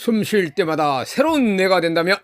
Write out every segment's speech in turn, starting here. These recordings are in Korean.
숨 쉴 때마다 새로운 내가 된다면?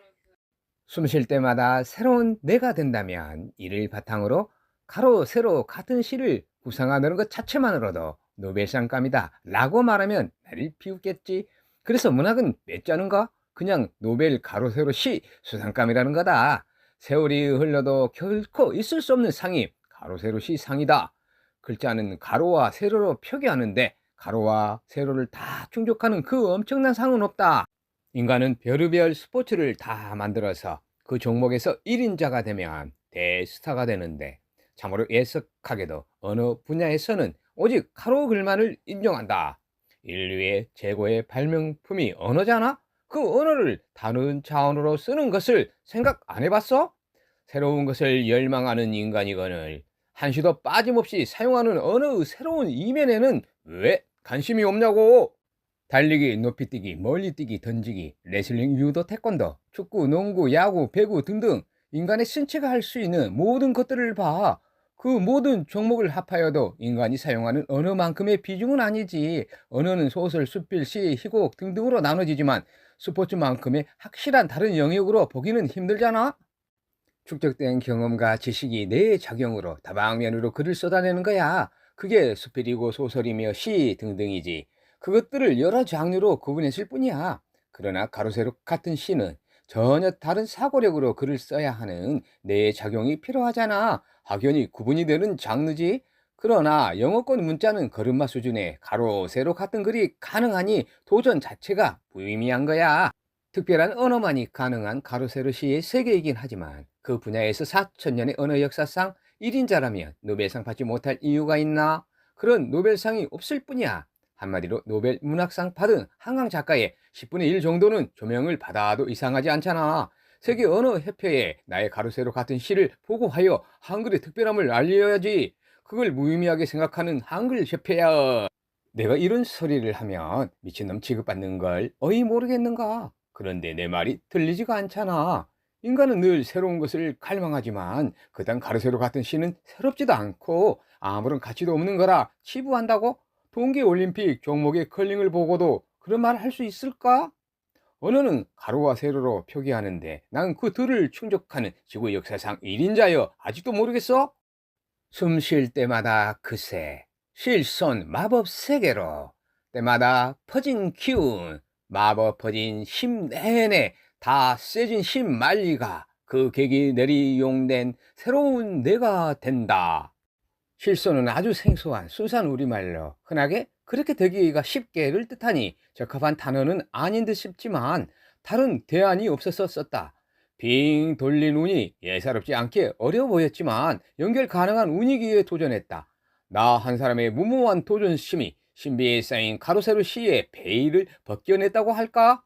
숨 쉴 때마다 새로운 내가 된다면 이를 바탕으로 가로 세로 같은 시를 구상하는 것 자체만으로도 노벨상감이다 라고 말하면 나를 비웃겠지. 그래서 문학은 몇 자는가 그냥 노벨 가로 세로 시 수상감이라는 거다. 세월이 흘러도 결코 있을 수 없는 상이 가로 세로 시 상이다. 글자는 가로와 세로로 표기하는데 가로와 세로를 다 충족하는 그 엄청난 상은 없다. 인간은 별의별 스포츠를 다 만들어서 그 종목에서 1인자가 되면 대스타가 되는데 참으로 예석하게도 어느 분야에서는 오직 가로 글만을 인정한다. 인류의 최고의 발명품이 언어잖아? 그 언어를 다른 차원으로 쓰는 것을 생각 안 해봤어? 새로운 것을 열망하는 인간이거늘 한시도 빠짐없이 사용하는 어느 새로운 이면에는 왜 관심이 없냐고. 달리기, 높이뛰기, 멀리뛰기, 던지기, 레슬링, 유도, 태권도, 축구, 농구, 야구, 배구 등등 인간의 신체가 할 수 있는 모든 것들을 봐. 그 모든 종목을 합하여도 인간이 사용하는 언어만큼의 비중은 아니지. 언어는 소설, 수필, 시, 희곡 등등으로 나눠지지만 스포츠만큼의 확실한 다른 영역으로 보기는 힘들잖아. 축적된 경험과 지식이 내 작용으로 다방면으로 글을 쏟아내는 거야. 그게 수필이고 소설이며 시 등등이지. 그것들을 여러 장르로 구분했을 뿐이야. 그러나 가로세로 같은 시는 전혀 다른 사고력으로 글을 써야 하는 내 작용이 필요하잖아. 확연히 구분이 되는 장르지. 그러나 영어권 문자는 걸음마 수준의 가로, 세로 같은 글이 가능하니 도전 자체가 무의미한 거야. 특별한 언어만이 가능한 가로, 세로 시의 세계이긴 하지만 그 분야에서 4천년의 언어 역사상 1인자라면 노벨상 받지 못할 이유가 있나? 그런 노벨상이 없을 뿐이야. 한마디로 노벨 문학상 받은 한강 작가의 10분의 1 정도는 조명을 받아도 이상하지 않잖아. 세계 언어 협회에 나의 가로세로 같은 시를 보고하여 한글의 특별함을 알려야지. 그걸 무의미하게 생각하는 한글 협회야. 내가 이런 소리를 하면 미친놈 취급받는 걸 어이 모르겠는가? 그런데 내 말이 들리지가 않잖아. 인간은 늘 새로운 것을 갈망하지만 그단 가로세로 같은 시는 새롭지도 않고 아무런 가치도 없는 거라 치부한다고? 동계올림픽 종목의 컬링을 보고도 그런 말할수 있을까? 언어는 가로와 세로로 표기하는데 난 그 둘을 충족하는 지구 역사상 1인자여 아직도 모르겠어? 숨 쉴 때마다 그새 실손 마법 세계로 때마다 퍼진 기운 마법 퍼진 힘 내내 다 세진 힘 말리가 그 객이 내리용된 새로운 내가 된다. 실손은 아주 생소한 순수한 우리말로 흔하게 그렇게 되기가 쉽게를 뜻하니 적합한 단어는 아닌 듯 싶지만 다른 대안이 없어서 썼다. 빙 돌린 운이 예사롭지 않게 어려워 보였지만 연결 가능한 운이기에 도전했다. 나 한 사람의 무모한 도전심이 신비에 쌓인 가로세로 시의 베일을 벗겨냈다고 할까?